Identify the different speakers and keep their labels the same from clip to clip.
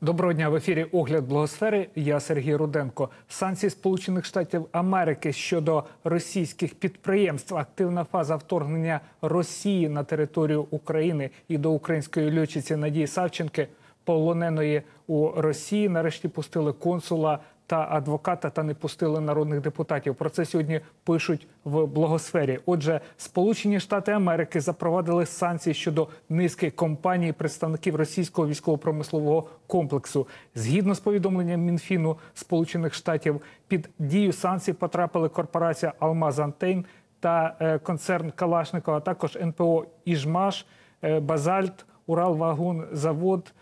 Speaker 1: Доброго дня в ефірі Огляд Благосфери. Я Сергій Руденко. Санкції Сполучених Штатів Америки щодо російських підприємств, активна фаза вторгнення Росії на територію України і до української льотчиці Надії Савченки, полоненої у Росії. Нарешті пустили консула та адвоката та не пустили народних депутатів. Про це сьогодні пишуть в благосфері. Отже, Сполучені Штати Америки запровадили санкції щодо низки компаній, представників російського військово-промислового комплексу. Згідно з повідомленням Мінфіну Сполучених Штатів, під дію санкцій потрапили корпорація Алмаз Антейн та е, концерн Калашникова, також НПО Іжмаш, е, Базальт, Уралвагунзавод.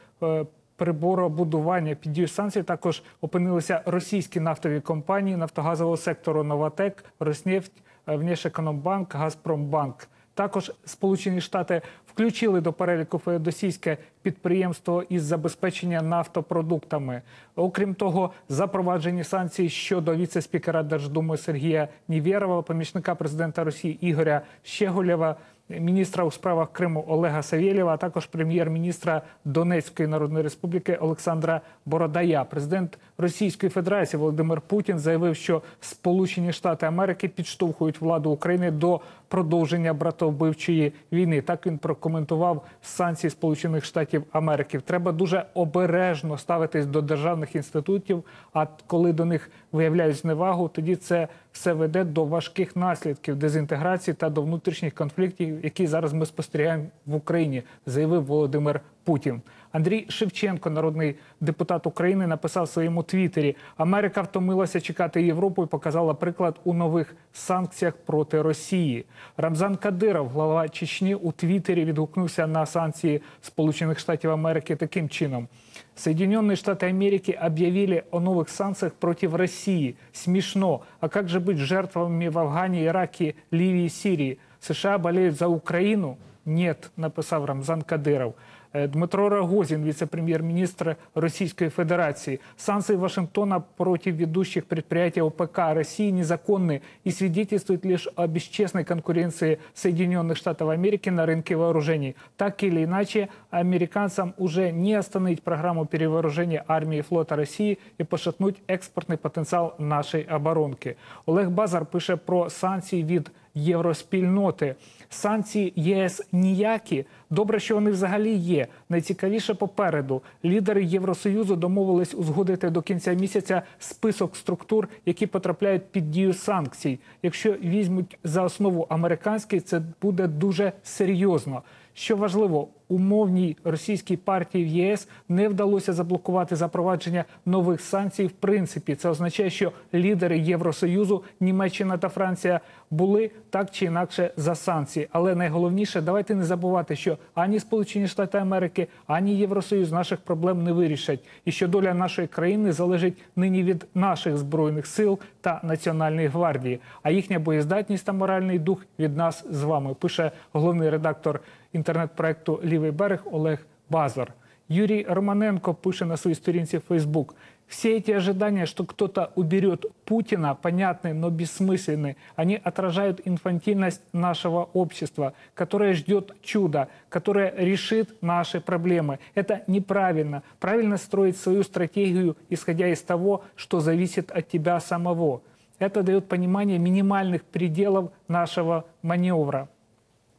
Speaker 1: Приборобудування під дію санкцій також опинилися російські нафтові компанії нафтогазового сектору Новатек, Роснефть, е, Внешекономбанк, Газпромбанк. Також Сполучені Штати включили до переліку феодосійське підприємство із забезпечення нафтопродуктами. Окрім того, запроваджені санкції щодо віце-спікера Держдуми Сергія Нівєрова, помічника президента Росії Ігоря Щеголєва, міністра у справах Криму Олега Савєлєва, а також прем'єр-міністра Донецької Народної Республіки Олександра Бородая. Президент Російської Федерації Володимир Путін заявив, що Сполучені Штати Америки підштовхують владу України до продовження братовбивчої війни. Так він прокоментував санкції Сполучених Штатів Америки. Треба дуже обережно ставитись до державних інститутів. А коли до них виявляють зневагу, тоді це все веде до важких наслідків дезінтеграції та до внутрішніх конфліктів, які зараз ми спостерігаємо в Україні, заявив Володимир Путін. Андрій Шевченко, народний депутат України, написав в своєму твіттері: Америка втомилася чекати Європу і показала приклад у нових санкціях проти Росії. Рамзан Кадиров, глава Чечні, у Твіттері відгукнувся на санкції Сполучених Штатів Америки таким чином. Соединенные Штаты Америки объявили о новых санкциях против России. Смешно. А как же быть жертвами в Афгане, Ираке, Ливии, Сирии? США болеют за Украину? Нет, написав Рамзан Кадиров. Е, Дмитро Рогозин, вице-премьер-министр Российской Федерации. Санкции Вашингтона против ведущих предприятий ОПК России незаконны и свидетельствуют лишь о бесчестной конкуренции Соединенных Штатов Америки на рынке вооружений. Так или иначе, американцам уже не остановить программу перевооружения армии и флота России и пошатнуть експортний потенціал нашої оборонки. Олег Базар пише про санкції від євроспільноти. Санкції ЄС ніякі. Добре, що вони взагалі є. Найцікавіше попереду. Лідери Євросоюзу домовились узгодити до кінця місяця список структур, які потрапляють під дію санкцій. Якщо візьмуть за основу американський, це буде дуже серйозно. Що важливо, умовній російській партії в ЄС не вдалося заблокувати запровадження нових санкцій. В принципі, це означає, що лідери Євросоюзу, Німеччина та Франція були так чи інакше за санкції. Але найголовніше, давайте не забувати, що ані Сполучені Штати Америки, ані Євросоюз наших проблем не вирішать, і що доля нашої країни залежить нині від наших збройних сил та національної гвардії, а їхня боєздатність та моральний дух від нас з вами. Пише головний редактор інтернет-проекту Лівий берег Олег Базар. Юрий Романенко пише на своей сторінці в Facebook. Все эти ожидания, что кто-то уберет Путина, понятны, но бессмысленны. Они отражают инфантильность нашего общества, которое ждет чуда, которое решит наши проблемы. Это неправильно. Правильно строить свою стратегию, исходя из того, что зависит от тебя самого. Это дает понимание минимальных пределов нашего маневра.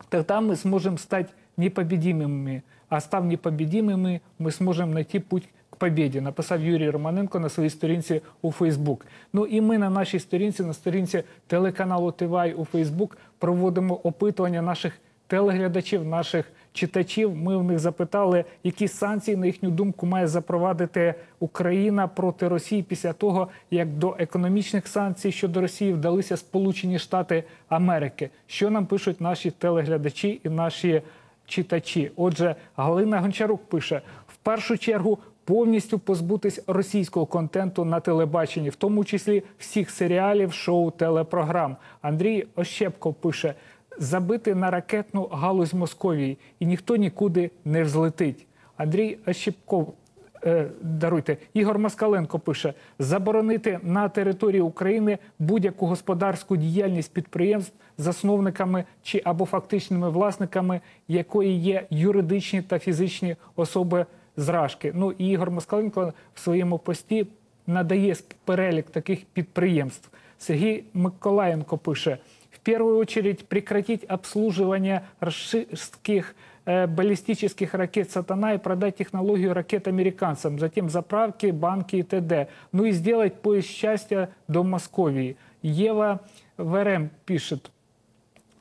Speaker 1: Тогда мы сможем стать непобедимыми. А став непобедимыми, ми зможемо знайти путь к победі, написав Юрій Романенко на своїй сторінці у Фейсбук. Ну і ми на нашій сторінці, на сторінці телеканалу ТВАЙ у Фейсбук, проводимо опитування наших телеглядачів, наших читачів. Ми в них запитали, які санкції, на їхню думку, має запровадити Україна проти Росії після того, як до економічних санкцій щодо Росії вдалися Сполучені Штати Америки. Що нам пишуть наші телеглядачі і наші читачі? Отже, Галина Гончарук пише: в першу чергу. Повністю позбутись російського контенту на телебаченні, в тому числі всіх серіалів, шоу, телепрограм. Андрій Ощепко пише: забити на ракетну галузь Московії, і ніхто нікуди не взлетить. Андрій Ощепков. е, Даруйте, Ігор Москаленко пише: заборонити на території України будь-яку господарську діяльність підприємств, засновниками чи або фактичними власниками, якої є юридичні та фізичні особи зражки. Ну і Ігор Москаленко в своєму пості надає перелік таких підприємств. Сергій Миколаєнко пише: первую очередь прекратить обслуживание российских э, баллистических ракет «Сатана» и продать технологию ракет американцам, затем заправки, банки и т.д. Ну и сделать поезд счастья до Московии. Ева ВРМ пишет,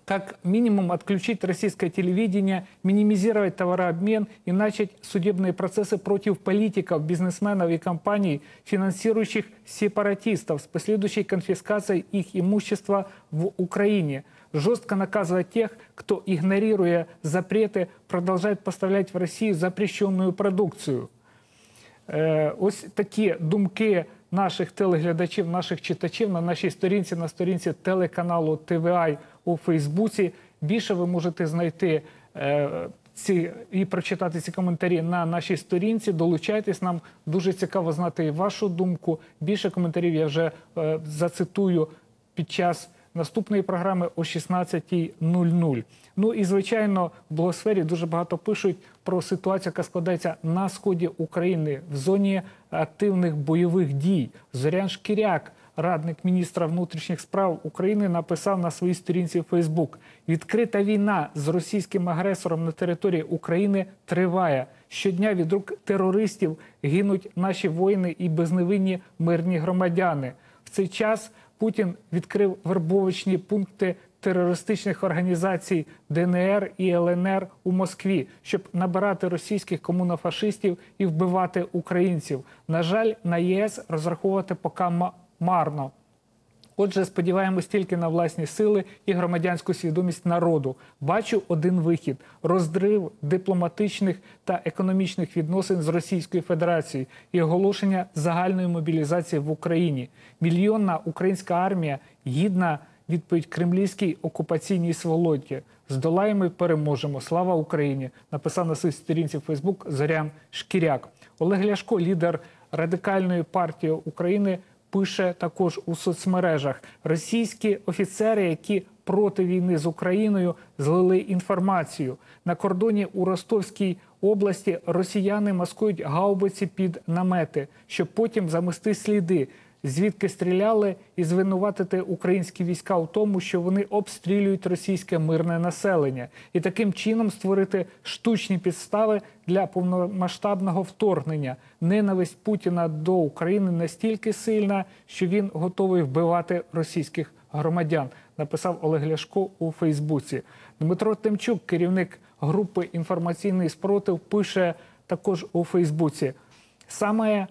Speaker 1: как минимум отключить российское телевидение, минимизировать товарообмен и начать судебные процессы против политиков, бизнесменов и компаний, финансирующих сепаратистов с последующей конфискацией их имущества в Украине. Жестко наказывать тех, кто, игнорируя запреты, продолжает поставлять в Россию запрещенную продукцию. Е, Ось такі думки наших телеглядачів, наших читачів на нашій сторінці, на сторінці телеканалу ТВАЙ у Фейсбуці. Більше ви можете знайти е, ці і прочитати ці коментарі на нашій сторінці. Долучайтесь нам дуже цікаво знати вашу думку. Більше коментарів я вже е, зацитую під час наступної програми о 16.00. Ну і звичайно, в блогосфері дуже багато пишуть про ситуацію, яка складається на сході України в зоні активних бойових дій. Зорян Шкіряк, радник міністра внутрішніх справ України, написав на своїй сторінці Фейсбук: відкрита війна з російським агресором на території України триває. Щодня від рук терористів гинуть наші воїни і безневинні мирні громадяни. В цей час Путін відкрив вербовочні пункти терористичних організацій ДНР і ЛНР у Москві, щоб набирати російських комунофашистів і вбивати українців. На жаль, на ЄС розраховувати поки марно. Отже, сподіваємось тільки на власні сили і громадянську свідомість народу. Бачу один вихід: роздрив дипломатичних та економічних відносин з Російською Федерацією і оголошення загальної мобілізації в Україні. Мільйонна українська армія гідна відповідь кремлівській окупаційній сволоті. Здолаємо і переможемо. Слава Україні! Написав на своїй сторінці Фейсбук Зорян Шкіряк. Олег Ляшко, лідер радикальної партії України пише також у соцмережах: російські офіцери, які проти війни з Україною злили інформацію на кордоні у Ростовській області. Росіяни маскують гаубиці під намети, щоб потім замести сліди. Звідки стріляли і звинуватити українські війська у тому, що вони обстрілюють російське мирне населення, і таким чином створити штучні підстави для повномасштабного вторгнення. Ненависть Путіна до України настільки сильна, що він готовий вбивати російських громадян. Написав Олег Ляшко у Фейсбуці. Дмитро Тимчук, керівник групи інформаційний спротив, пише також у Фейсбуці. Саме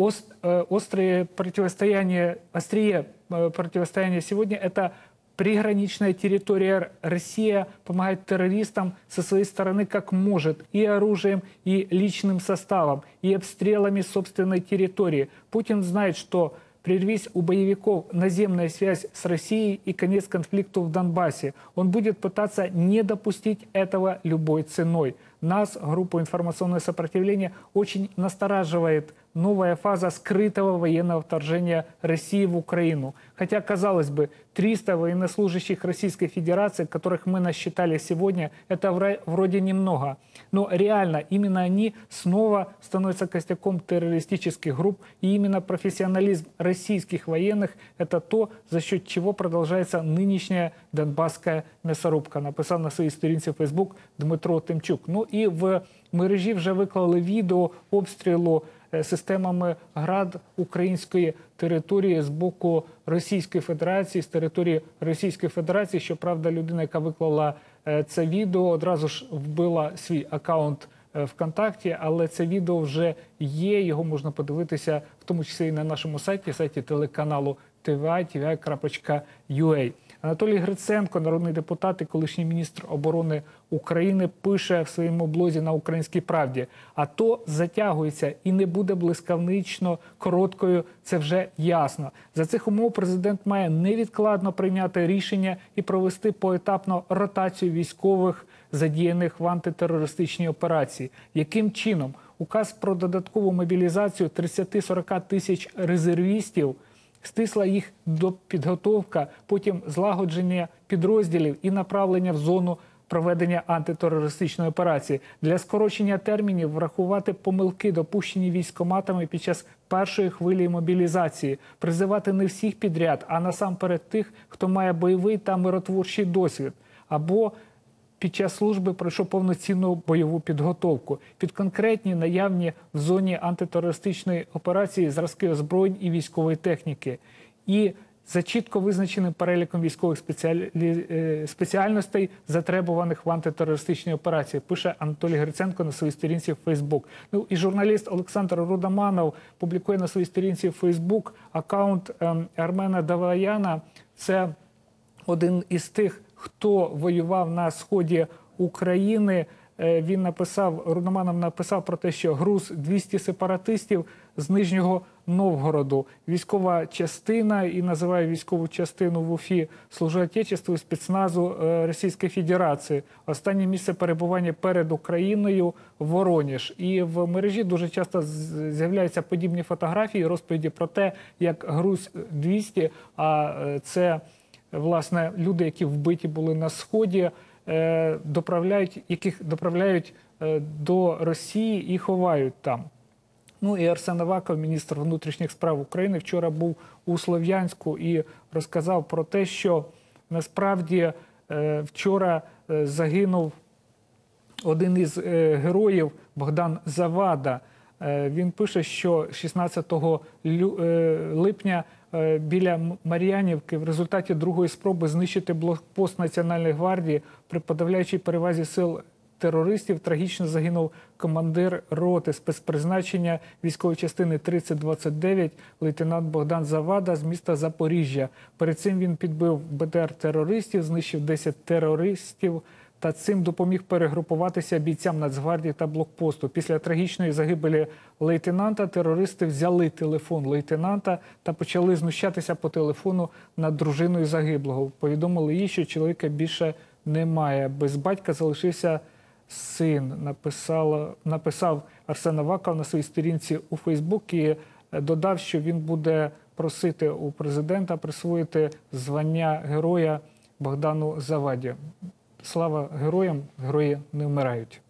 Speaker 1: ост- э, острое противостояние, острие э, противостояния сегодня – это приграничная территория Россия помогает террористам со своей стороны как может и оружием, и личным составом, и обстрелами собственной территории. Путин знает, что прервись у боевиков наземная связь с Россией и конец конфликту в Донбассе. Он будет пытаться не допустить этого любой ценой. Нас, группу информационное сопротивление, очень настораживает новая фаза скрытого военного вторжения России в Украину. Хотя, казалось бы, 300 военнослужащих Российской Федерации, которых мы насчитали сегодня, это вра- вроде немного. Но реально именно они снова становятся костяком террористических групп. И именно профессионализм российских военных – это то, за счет чего продолжается нынешняя донбасская мясорубка. Написав на своїй сторінці Facebook Дмитро Тимчук. Ну і в мережі вже виклали відео обстрілу е, системами ГРАД української території з боку Російської Федерації, з території Російської Федерації. Щоправда, людина, яка виклала е, це відео, одразу ж вбила свій аккаунт е, ВКонтакті, але це відео вже є. Його можна подивитися, в тому числі і на нашому сайті, сайті телеканалу tva, tva.ua. Анатолій Гриценко, народний депутат і колишній міністр оборони України, пише в своєму блозі на Українській правді: АТО затягується і не буде блискавнично короткою. Це вже ясно. За цих умов президент має невідкладно прийняти рішення і провести поетапно ротацію військових, задіяних в антитерористичній операції. Яким чином указ про додаткову мобілізацію 30-40 тисяч резервістів? Стисла їх до підготовка, потім злагодження підрозділів і направлення в зону проведення антитерористичної операції. Для скорочення термінів врахувати помилки, допущені військоматами під час першої хвилі мобілізації, призивати не всіх підряд, а насамперед тих, хто має бойовий та миротворчий досвід, або під час служби пройшов повноцінну бойову підготовку під конкретні наявні в зоні антитерористичної операції зразки озброєнь і військової техніки. І за чітко визначеним переліком військових спеціалі... е, спеціальностей, затребуваних в антитерористичній операції, пише Анатолій Гриценко на своїй сторінці в Фейсбук. Ну і журналіст Олександр Рудаманов публікує на своїй сторінці в Фейсбук аккаунт ем, Армена Даваяна. Це один із тих, хто воював на сході України. Е, Він написав, Рудоманов написав про те, що груз 200 сепаратистів з Нижнього Новгороду. Військова частина і називає військову частину в Уфі служу Отечеству спецназу е, Російської Федерації. Останнє місце перебування перед Україною Вороніж. І в мережі дуже часто з'являються подібні фотографії, розповіді про те, як груз 200, а е, це власне люди, які вбиті були на сході, е, доправляють, яких доправляють е, до Росії і ховають там. Ну і Арсен Аваков, міністр внутрішніх справ України, вчора був у Слов'янську і розказав про те, що насправді е, вчора загинув один із героїв Богдан Завада. Він пише, що 16 лю- е, липня біля М- Мар'янівки в результаті другої спроби знищити блокпост Національної гвардії при подавляючій перевазі сил терористів трагічно загинув командир роти спецпризначення військової частини 3029 лейтенант Богдан Завада з міста Запоріжжя. Перед цим він підбив БТР терористів, знищив 10 терористів та цим допоміг перегрупуватися бійцям Нацгвардії та блокпосту. Після трагічної загибелі лейтенанта терористи взяли телефон лейтенанта та почали знущатися по телефону над дружиною загиблого. Повідомили їй, що чоловіка більше немає. Без батька залишився син. Написала, написав Арсен Аваков на своїй сторінці у Фейсбук і е, додав, що він буде просити у президента присвоїти звання героя Богдану Заваді. Слава героям, герої не вмирають.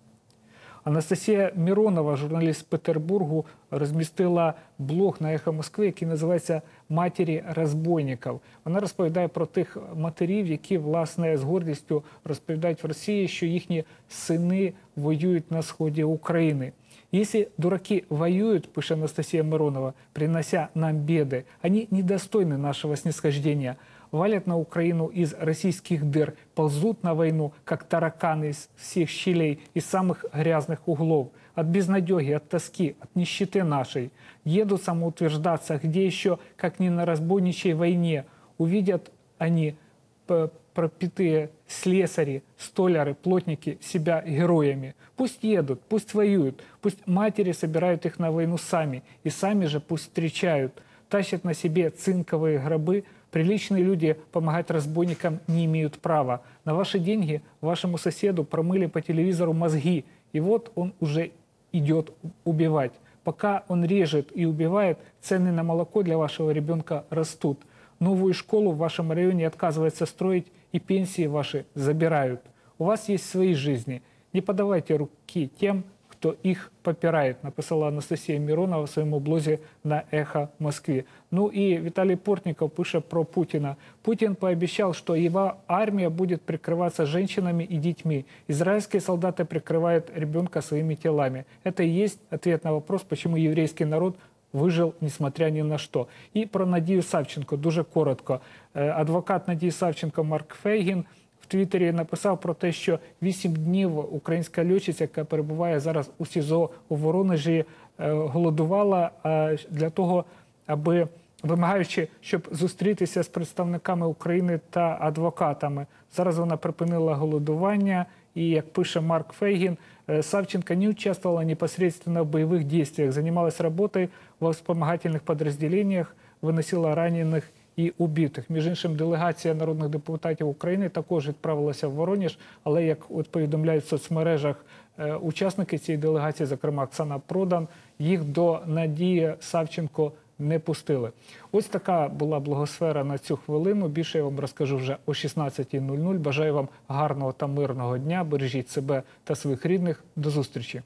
Speaker 1: Анастасія Міронова, журналіст Петербургу, розмістила блог на ехо Москви, який називається Матері розбойників. Вона розповідає про тих матерів, які власне з гордістю розповідають в Росії, що їхні сини воюють на сході України. Если дураки воюют, пишет Анастасия Миронова, принося нам беды, они недостойны нашего снисхождения, валят на Украину из российских дыр, ползут на войну, как тараканы из всех щелей, из самых грязных углов, от безнадеги, от тоски, от нищеты нашей. Едут самоутверждаться, где еще, как не на разбойничьей войне, увидят они п- пропитые слесари, столяры, плотники себя героями. Пусть едут, пусть воюют, пусть матери собирают их на войну сами, и сами же пусть встречают, тащат на себе цинковые гробы. Приличные люди помогать разбойникам не имеют права. На ваши деньги вашему соседу промыли по телевизору мозги, и вот он уже идет убивать. Пока он режет и убивает, цены на молоко для вашего ребенка растут. Новую школу в вашем районе отказывается строить и пенсии ваши забирают. У вас есть свои жизни. Не подавайте руки тем, кто их попирает, написала Анастасия Миронова в своєму блозі на «Эхо Москвы». Ну и Виталий Портников пишет про Путина. Путин пообещал, что его армия будет прикрываться женщинами и детьми. Израильские солдаты прикрывают ребенка своими телами. Это и есть ответ на вопрос, почему еврейский народ вижив, несмотря ні на що. І про Надію Савченко дуже коротко. Е, Адвокат Надії Савченко Марк Фейгін в Твіттері написав про те, що вісім днів українська льотчиця, яка перебуває зараз у СІЗО у Воронежі, е, голодувала е, для того, аби вимагаючи, щоб зустрітися з представниками України та адвокатами. Зараз вона припинила голодування. И, як пише Марк Фейгин, э, Савченко не участвовала непосредственно в боевых действиях, занималась работой во вспомогательных подразделениях, виносила ранених і убитих. Між іншим, делегація народних депутатів України також відправилася в Воронеж, але як от повідомляють в соцмережах е, учасники цієї делегації, зокрема Оксана Продан, їх до Надії Савченко не пустили. Ось така була благосфера на цю хвилину. Більше я вам розкажу вже о 16.00. Бажаю вам гарного та мирного дня. Бережіть себе та своїх рідних. До зустрічі.